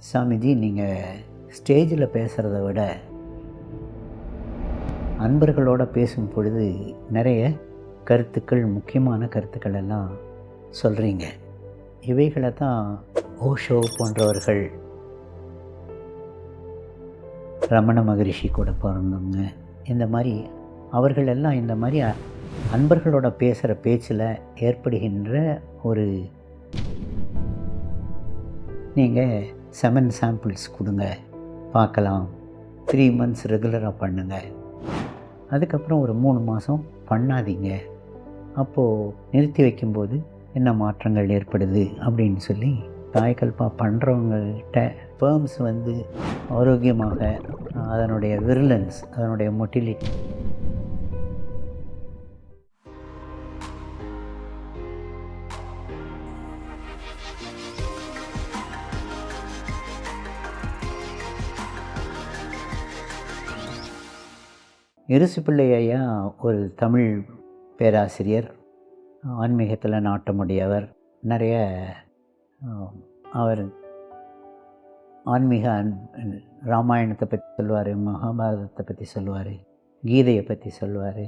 சாமிஜி நீங்கள் ஸ்டேஜில் பேசுகிறத விட அன்பர்களோட பேசும் பொழுது நிறைய கருத்துக்கள் முக்கியமான கருத்துக்கள் எல்லாம் சொல்கிறீங்க இவைகளை தான் ஓஷோ போன்றவர்கள் ரமண மகரிஷி கூட பிறந்தவங்க. இந்த மாதிரி அவர்கள் எல்லாம் இந்த மாதிரி அன்பர்களோட பேசுகிற பேச்சில் ஏற்படுகின்ற ஒரு நீங்கள் செவன் சாம்பிள்ஸ் கொடுங்க. பார்க்கலாம். த்ரீ மந்த்ஸ் ரெகுலராக பண்ணுங்கள் அதுக்கப்புறம் ஒரு மூணு மாதம் பண்ணாதீங்க. அப்போது நிறுத்தி வைக்கும்போது என்ன மாற்றங்கள் ஏற்படுது அப்படின்னு சொல்லி தாய்கல்பா பண்ணுறவங்கள்ட்ட பேர்ம்ஸ் வந்து ஆரோக்கியமாக அதனுடைய விருலன்ஸ் அதனுடைய மொட்டிலிட்டி இருசுப்பிள்ளை ஐயா ஒரு தமிழ் பேராசிரியர் ஆன்மீகத்தில் நாட்டமுடையவர் நிறைய அவர் ஆன்மீக அன்- ராமாயணத்தை பற்றி சொல்லுவார் மகாபாரதத்தை பற்றி சொல்லுவார் கீதையை பற்றி சொல்லுவார்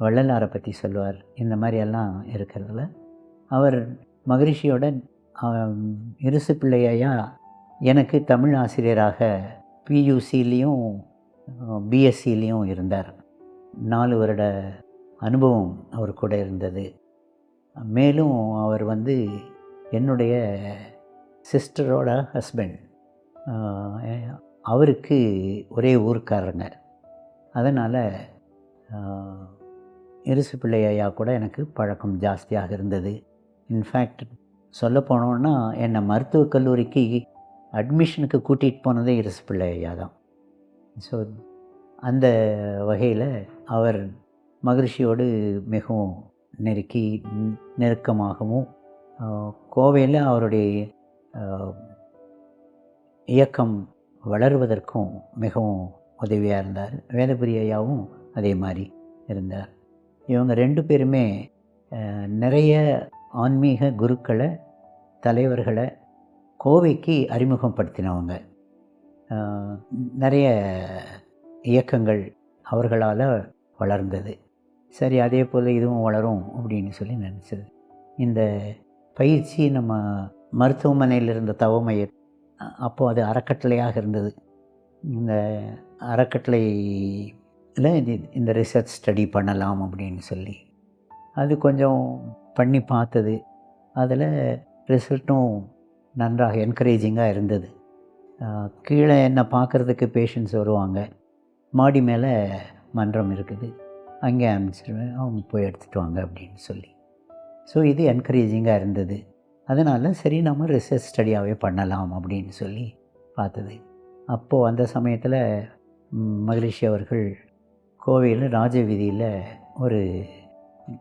வள்ளலாரை பற்றி சொல்லுவார் இந்த மாதிரியெல்லாம் இருக்கிறதுல. அவர் மகரிஷியோட இருசு பிள்ளையா எனக்கு தமிழ் ஆசிரியராக பியூசிலையும் பிஎஸ்சிலையும் இருந்தார். நாலு வருட அனுபவம் அவர் கூட இருந்தது. மேலும் அவர் வந்து என்னுடைய சிஸ்டரோட ஹஸ்பண்ட் அவருக்கு ஒரே ஊருக்காரங்க அதனால் இருசு பிள்ளையா கூட எனக்கு பழக்கம் ஜாஸ்தியாக இருந்தது. இன்ஃபேக்ட் சொல்ல போனோன்னா என்னை மருத்துவக் கல்லூரிக்கு அட்மிஷனுக்கு கூட்டிகிட்டு போனதே இருசு பிள்ளையா தான். ஸோ அந்த வகையில் அவர் மகிழ்ச்சியோடு மிகவும் நெருக்கி நெருக்கமாகவும் கோவையில் அவருடைய இயக்கம் வளருவதற்கும் மிகவும் உதவியாக இருந்தார். வேதபுரி ஐயாவும் அதே மாதிரி இருந்தார். இவங்க ரெண்டு பேருமே நிறைய ஆன்மீக குருக்களை தலைவர்களை கோவைக்கு அறிமுகப்படுத்தினவங்க. நிறைய இயக்கங்கள் அவர்களால் வளர்ந்தது. சரி அதே போல் இதுவும் வளரும் அப்படின்னு சொல்லி நினச்சது. இந்த பயிற்சி நம்ம மருத்துவமனையில் இருந்த தவமைய அப்போது அது அறக்கட்டளையாக இருந்தது. இந்த அறக்கட்டளையில் இந்த ரிசர்ச் ஸ்டடி பண்ணலாம் அப்படின்னு சொல்லி. அது கொஞ்சம் பண்ணி பார்த்தது. அதில் ரிசல்ட்டும் நன்றாக என்கரேஜிங்காக இருந்தது. கீழே என்ன பார்க்குறதுக்கு பேஷண்ட்ஸ் வருவாங்க. மாடி மேலே மன்றம் இருக்குது. அங்கே அனுப்பிச்சிருவேன். அவங்க போய் எடுத்துகிட்டு வாங்க அப்படின்னு சொல்லி. ஸோ இது என்கரேஜிங்காக இருந்தது. அதனால் சரி நம்ம ரிசர்ச் ஸ்டடியாகவே பண்ணலாம் அப்படின்னு சொல்லி பார்த்தது. அப்போது அந்த சமயத்தில் மகிழ்ச்சி அவர்கள் கோவையில் ராஜவீதியில் ஒரு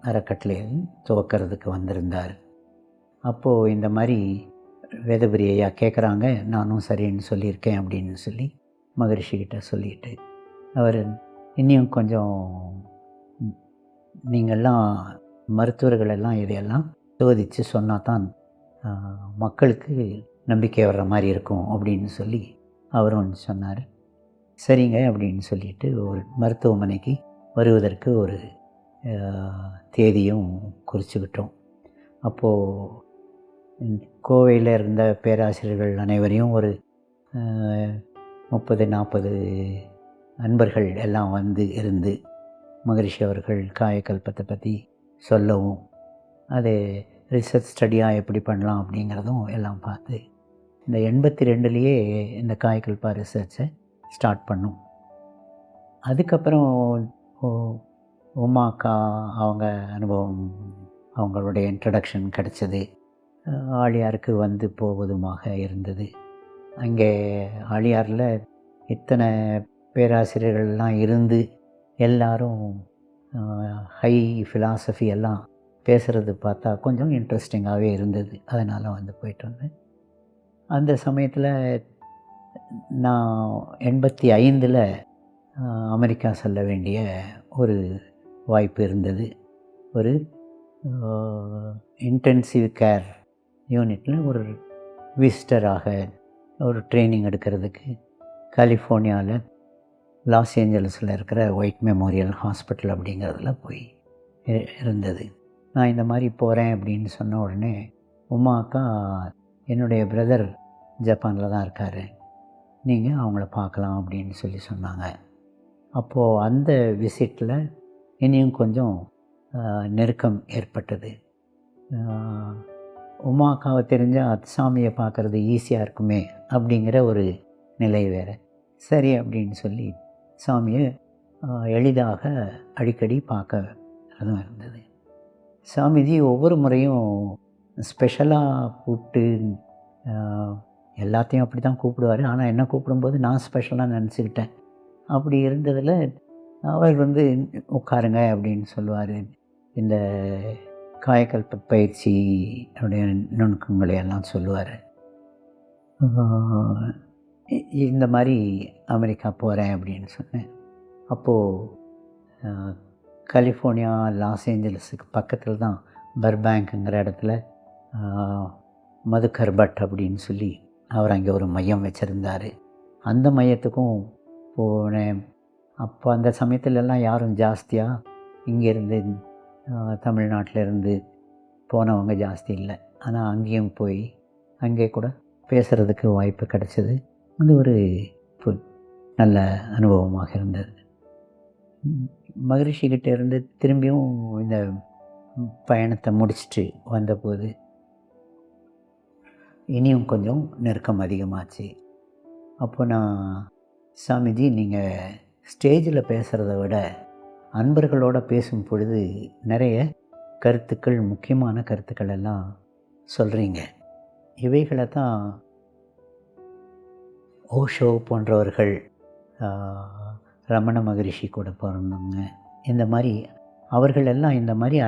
அறக்கட்டளையில் துவக்கிறதுக்கு வந்திருந்தார். அப்போது இந்த மாதிரி வேதபுரி ஐயா கேட்குறாங்க நானும் சரின்னு சொல்லியிருக்கேன் அப்படின்னு சொல்லி மகரிஷிக்கிட்ட சொல்லிட்டு அவர் இன்னும் கொஞ்சம் நீங்கள்லாம் மருத்துவர்களெல்லாம் இதையெல்லாம் சோதித்து சொன்னால் தான் மக்களுக்கு நம்பிக்கை வர்ற மாதிரி இருக்கும் அப்படின்னு சொல்லி அவரும் சொன்னார். சரிங்க அப்படின்னு சொல்லிட்டு ஒரு மருத்துவமனைக்கு வருவதற்கு ஒரு தேதியும் குறிச்சுக்கிட்டோம் அப்போது கோவையில் இருந்த பேராசிரியர்கள் அனைவரையும் ஒரு முப்பது நாற்பது நண்பர்கள் எல்லாம் வந்து இருந்து மகரிஷி அவர்கள் காயக்கல்பத்தை பற்றி சொல்லவும் அது ரிசர்ச் ஸ்டடியாக எப்படி பண்ணலாம் அப்படிங்கிறதும் எல்லாம் பார்த்து இந்த எண்பத்தி ரெண்டுலேயே இந்த காயக்கல்பா ரிசர்ச்சை ஸ்டார்ட் பண்ணும். அதுக்கப்புறம் உமாக்கா அவங்க அனுபவம் அவங்களுடைய இன்ட்ரடக்ஷன் கிடச்சிது. ஆழியாருக்கு வந்து போவதுமாக இருந்தது. அங்கே ஆழியாரில் இத்தனை பேராசிரியர்கள்லாம் இருந்து எல்லாரும் ஹை ஃபிலாசபி எல்லாம் பேசுகிறது பார்த்தா கொஞ்சம் இன்ட்ரெஸ்டிங்காகவே இருந்தது. அதனால் வந்து போயிட்டு வந்தேன். அந்த சமயத்தில் நான் எண்பத்தி ஐந்தில் அமெரிக்கா செல்ல வேண்டிய ஒரு வாய்ப்பு இருந்தது. ஒரு இன்டென்சிவ் கேர் யூனிட்டில் ஒரு விசிட்டராக ஒரு ட்ரைனிங் எடுக்கிறதுக்கு கலிஃபோர்னியாவில் லாஸ் ஏஞ்சல்ஸில் இருக்கிற ஒயிட் மெமோரியல் ஹாஸ்பிட்டல் அப்படிங்கிறதுல போய் இருந்தது. நான் இந்த மாதிரி போகிறேன் அப்படின்னு சொன்ன உடனே உமா அக்கா என்னுடைய பிரதர் ஜப்பானில் தான் இருக்கார். நீங்கள் அவங்கள பார்க்கலாம் அப்படின்னு சொல்லி சொன்னாங்க. அப்போது அந்த விசிட்டில் இனியும் கொஞ்சம் நெருக்கம் ஏற்பட்டது. உமாக்காவை உமா அக்காவை தெரிஞ்சால் சாமியை பார்க்குறது ஈஸியாக இருக்குமே அப்படிங்கிற ஒரு நிலை வேறு. சரி அப்படின்னு சொல்லி சாமியை எளிதாக அடிக்கடி பார்க்க அதுவும் இருந்தது. சாமிஜி ஒவ்வொரு முறையும் ஸ்பெஷலாக கூப்பிட்டு எல்லாத்தையும் அப்படி தான் கூப்பிடுவார். ஆனால் என்ன கூப்பிடும்போது நான் ஸ்பெஷலாக நினச்சிக்கிட்டேன். அப்படி இருந்ததில் அவர் வந்து உட்காருங்க அப்படின்னு சொல்லுவார். இந்த காயக்கல்ப பயிற்சி உடைய நுணுக்கங்களை எல்லாம் சொல்லுவார். இந்த மாதிரி அமெரிக்கா போகிறேன் அப்படின்னு சொன்னேன். அப்போது கலிஃபோர்னியா லாஸ் ஏஞ்சல்ஸுக்கு பக்கத்தில் தான் பர்பேங்க்குங்கிற இடத்துல மதுக்கர் பட் அப்படின்னு சொல்லி அவர் அங்கே ஒரு மையம் வச்சுருந்தார். அந்த மையத்துக்கும் போனேன். அப்போ அந்த சமயத்துலலாம் யாரும் ஜாஸ்தியாக இங்கேருந்து தமிழ்நாட்டிலேருந்து போனவங்க ஜாஸ்தி இல்லை. ஆனால் அங்கேயும் போய் அங்கே கூட பேசுகிறதுக்கு வாய்ப்பு கிடைச்சது. அது ஒரு பு- நல்ல அனுபவமாக இருந்தது. மகிழ்ச்சிக்கிட்ட இருந்து திரும்பியும் இந்த பயணத்தை முடிச்சிட்டு வந்தபோது இனியும் கொஞ்சம் நெருக்கம் அதிகமாச்சு. அப்போ நான் சாமிஜி நீங்கள் ஸ்டேஜில் பேசுகிறத விட அன்பர்களோட பேசும் பொழுது நிறைய கருத்துக்கள் முக்கியமான கருத்துக்கள் எல்லாம் சொல்கிறீங்க இவைகளை தான் ஓஷோ போன்றவர்கள் ரமண மகரிஷி கூட பிறந்தவங்க இந்த மாதிரி அவர்கள் எல்லாம் இந்த மாதிரி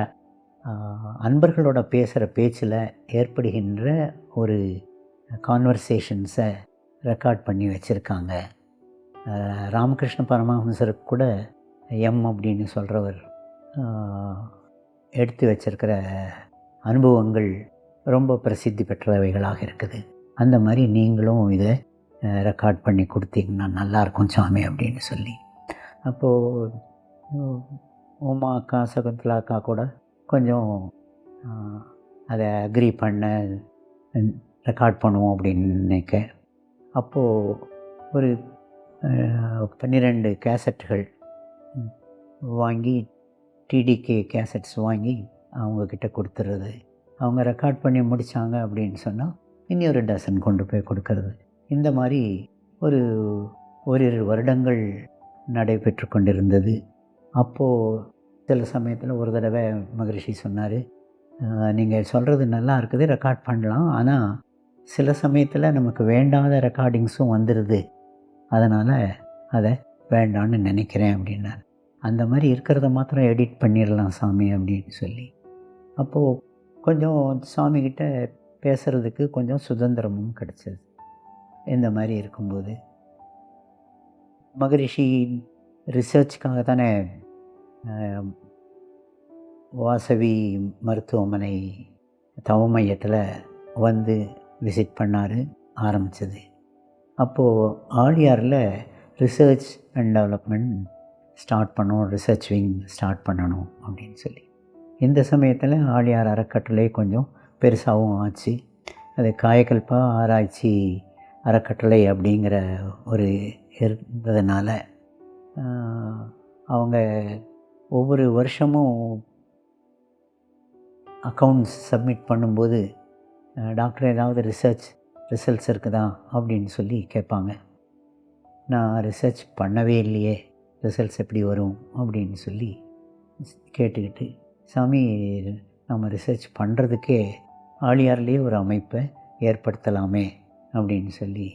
அன்பர்களோட பேசுகிற பேச்சில் ஏற்படுகின்ற ஒரு கான்வர்சேஷன்ஸை ரெக்கார்ட் பண்ணி வச்சுருக்காங்க. ராமகிருஷ்ண பரமஹம்சருக்கு கூட எம் அப்படின்னு சொல்கிறவர் எடுத்து வச்சிருக்கிற அனுபவங்கள் ரொம்ப பிரசித்தி பெற்றவைகளாக இருக்குது. அந்த மாதிரி நீங்களும் இதை ரெக்கார்ட் பண்ணி கொடுத்தீங்கன்னா நல்லாயிருக்கும் சாமி அப்படின்னு சொல்லி. அப்போது உமா அக்கா சகுந்தலா அக்கா கூட கொஞ்சம் அதை அக்ரி பண்ண ரெக்கார்ட் பண்ணுவோம் அப்படின்னு நினைக்க அப்போது ஒரு பன்னிரெண்டு கேசட்டுகள் வாங்கி டிடிகே கேசட்ஸ் வாங்கி அவங்கக்கிட்ட கொடுத்துறது. அவங்க ரெக்கார்ட் பண்ணி முடித்தாங்க அப்படின்னு சொன்னால் இனி ஒரு டசன் கொண்டு போய் கொடுக்கறது. இந்த மாதிரி ஒரு ஓரிரு வருடங்கள் நடைபெற்று கொண்டிருந்தது. அப்போது சில சமயத்தில் ஒரு தடவை மகரிஷி சொன்னார் நீங்கள் சொல்கிறது நல்லா இருக்குது ரெக்கார்ட் பண்ணலாம். ஆனால் சில சமயத்தில் நமக்கு வேண்டாத ரெக்கார்டிங்ஸும் வந்துடுது அதனால் அதை வேண்டான்னு நினைக்கிறேன் அப்படின்னார். அந்த மாதிரி இருக்கிறத மாத்திரம் எடிட் பண்ணிடலாம் சாமி அப்படின்னு சொல்லி. அப்போது கொஞ்சம் சாமிக்கிட்ட பேசுகிறதுக்கு கொஞ்சம் சுதந்திரமும் கிடச்சிது. இந்த மாதிரி இருக்கும்போது. மகரிஷி ரிசர்ச்சுக்காக தானே வாசவி மருத்துவமனை தவ மையத்தில் வந்து விசிட் பண்ணார் ஆரம்பித்தது அப்போது ஆழியாரில் ரிசர்ச் அண்ட் டெவலப்மெண்ட் ஸ்டார்ட் பண்ணணும் ரிசர்ச் விங் ஸ்டார்ட் பண்ணணும் அப்படின்னு சொல்லி. இந்த சமயத்தில் ஆழியார் அறக்கட்டளை கொஞ்சம் பெருசாகவும் ஆச்சு. அது காயக்கல்பா ஆராய்ச்சி அறக்கட்டளை அப்படிங்கிற ஒரு இருந்ததுனால அவங்க ஒவ்வொரு வருஷமும் அக்கௌண்ட்ஸ் சப்மிட் பண்ணும்போது டாக்டர் ஏதாவது ரிசர்ச் ரிசல்ட்ஸ் இருக்குதா? அப்படின்னு சொல்லி கேட்பாங்க. நான் ரிசர்ச் பண்ணவே இல்லையே. ரிசல்ட்ஸ் எப்படி வரும் அப்படின்னு சொல்லி கேட்டுக்கிட்டு சாமி நம்ம ரிசர்ச் பண்ணுறதுக்கே ஆழியார்லேயே ஒரு அமைப்பை ஏற்படுத்தலாமே அப்படின்னு சொல்லி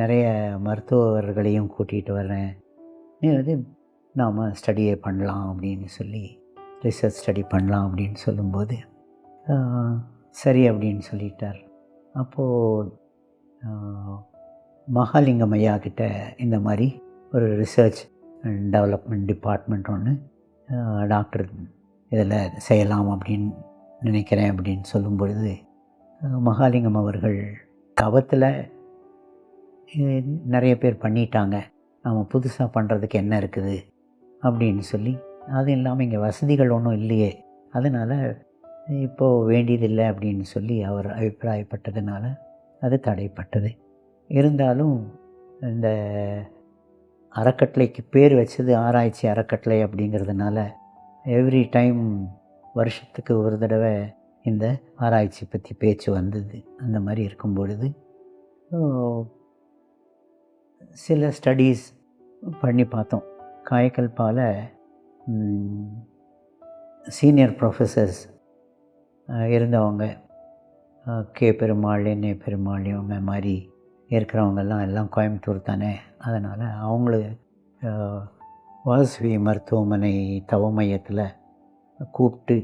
நிறைய மருத்துவர்களையும் கூட்டிகிட்டு வர்றேன். நீ வந்து நாம் ஸ்டடியை பண்ணலாம் அப்படின்னு சொல்லி ரிசர்ச் ஸ்டடி பண்ணலாம் அப்படின்னு சொல்லும்போது சரி அப்படின்னு சொல்லிட்டார். அப்போது மகாலிங்கம் ஐயா கிட்ட இந்த மாதிரி ஒரு ரிசர்ச் டெவலப்மெண்ட் டிபார்ட்மெண்ட் ஒன்று டாக்டர் இதில் செய்யலாம் அப்படின்னு நினைக்கிறேன் அப்படின்னு சொல்லும் பொழுது மகாலிங்கம் அவர்கள் தவத்தில் நிறைய பேர் பண்ணிட்டாங்க. நம்ம புதுசாக பண்ணுறதுக்கு என்ன இருக்குது அப்படின்னு சொல்லி அது இல்லாமல் இங்கே வசதிகள் ஒன்றும் இல்லையே. அதனால் இப்போது வேண்டியதில்லை அப்படின்னு சொல்லி அவர் அபிப்பிராயப்பட்டதுனால அது தடைப்பட்டது. இருந்தாலும் இந்த அறக்கட்டளைக்கு பேர் வச்சது ஆராய்ச்சி அறக்கட்டளை அப்படிங்கிறதுனால எவ்ரி டைம் வருஷத்துக்கு ஒரு தடவை இந்த ஆராய்ச்சி பற்றி பேச்சு வந்தது. அந்த மாதிரி இருக்கும் பொழுது சில ஸ்டடீஸ் பண்ணி பார்த்தோம். காயக்கல்பால் சீனியர் ப்ரொஃபஸர்ஸ் இருந்தவங்க கே பெருமாள் என்ஏ பெருமாள் இவங்க மாதிரி இருக்கிறவங்கெல்லாம் எல்லாம் கோயம்புத்தூர் தானே? அதனால் அவங்களு வாசவி மருத்துவமனை தவ மையத்தில் கூப்பிட்டு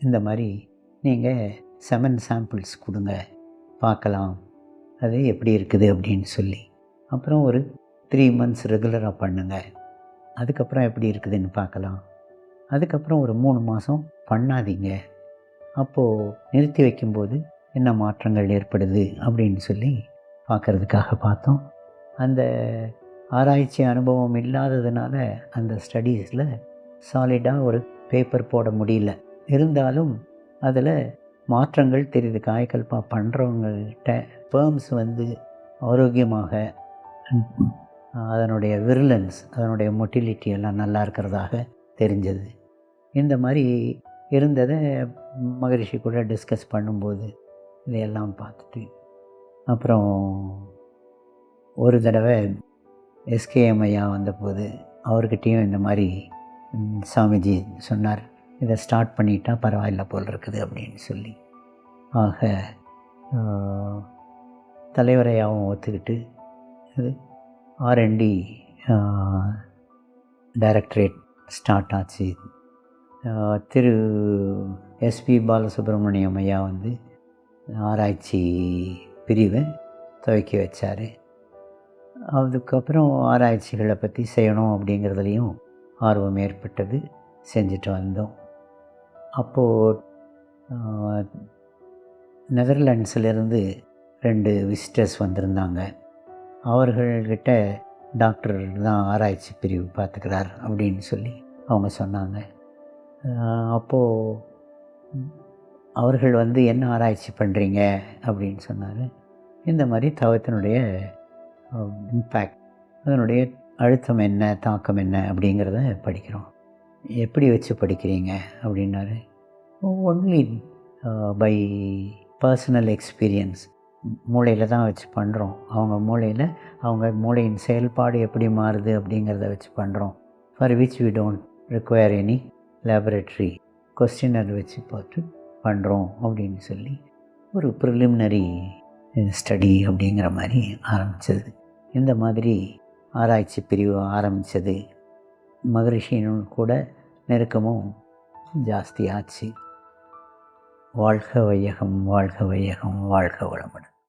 இந்த மாதிரி நீங்கள் செவன் சாம்பிள்ஸ் கொடுங்க பார்க்கலாம் அது எப்படி இருக்குது அப்படின்னு சொல்லி. அப்புறம் ஒரு த்ரீ மந்த்ஸ் ரெகுலராக பண்ணுங்கள் அதுக்கப்புறம் எப்படி இருக்குதுன்னு பார்க்கலாம் அதுக்கப்புறம் ஒரு மூணு மாதம் பண்ணாதீங்க. அப்போது நிறுத்தி வைக்கும்போது என்ன மாற்றங்கள் ஏற்படுது அப்படின்னு சொல்லி பார்க்குறதுக்காக பார்த்தோம். அந்த ஆராய்ச்சி அனுபவம் இல்லாததுனால அந்த ஸ்டடீஸில் சாலிடாக ஒரு பேப்பர் போட முடியல. இருந்தாலும் அதில் மாற்றங்கள் தெரியுது. காய்கல்பா பண்ணுறவங்கள்ட்ட பேர்ம்ஸ் வந்து ஆரோக்கியமாக அதனுடைய விருலன்ஸ் அதனுடைய மொட்டிலிட்டி எல்லாம் நல்லா இருக்கிறதாக தெரிஞ்சது. இந்த மாதிரி இருந்ததை மகரிஷி கூட டிஸ்கஸ் பண்ணும்போது இதையெல்லாம் பார்த்துட்டு அப்புறம் ஒரு தடவை எஸ்கேஎம் ஐயா வந்தபோது அவர்கிட்டையும் இந்த மாதிரி சாமிஜி சொன்னார் இதை ஸ்டார்ட் பண்ணிட்டா பரவாயில்ல போல் இருக்குது அப்படின்னு சொல்லி. ஆக தலைவரையாகவும் ஒத்துக்கிட்டு இது ஆர்என்டி டைரக்டரேட் ஸ்டார்ட் ஆச்சு. திரு எஸ்பி பாலசுப்ரமணியம் ஐயா வந்து ஆராய்ச்சி பிரிவை துவக்கி வச்சார். அதுக்கப்புறம் ஆராய்ச்சிகளை பற்றி செய்யணும் அப்படிங்கிறதுலையும் ஆர்வம் ஏற்பட்டது. செஞ்சுட்டு வந்தோம். அப்போது நெதர்லாண்ட்ஸிலேருந்து ரெண்டு விசிட்டர்ஸ் வந்திருந்தாங்க. அவர்கள்கிட்ட டாக்டர் தான் ஆராய்ச்சி பிரிவு பார்த்துக்கிறார் அப்படின்னு சொல்லி அவங்க சொன்னாங்க. அப்போது அவர்கள் வந்து என்ன ஆராய்ச்சி பண்ணுறீங்க அப்படின்னு சொன்னார். இந்த மாதிரி தவத்தினுடைய இம்பேக்ட் அதனுடைய அழுத்தம் என்ன தாக்கம் என்ன அப்படிங்கிறத படிக்கிறோம். எப்படி வச்சு படிக்கிறீங்க அப்படின்னாரு. ஒன்லி பை பர்சனல் எக்ஸ்பீரியன்ஸ் மூளையில் தான் வச்சு பண்ணுறோம் அவங்க மூளையில் அவங்க மூளையின் செயல்பாடு எப்படி மாறுது அப்படிங்கிறத வச்சு பண்ணுறோம் for which we don't require any laboratory questionnaire வச்சு பார்த்து பண்ணுறோம் அப்படின்னு சொல்லி ஒரு ப்ரிலிமினரி ஸ்டடி அப்படிங்கிற மாதிரி ஆரம்பித்தது இந்த மாதிரி ஆராய்ச்சி பிரிவு ஆரம்பித்தது மகரிஷியினும் கூட நெருக்கமும் ஜாஸ்தியாச்சு வாழ்க வையகம் வாழ்க வையகம் வாழ்க வளமுடன்.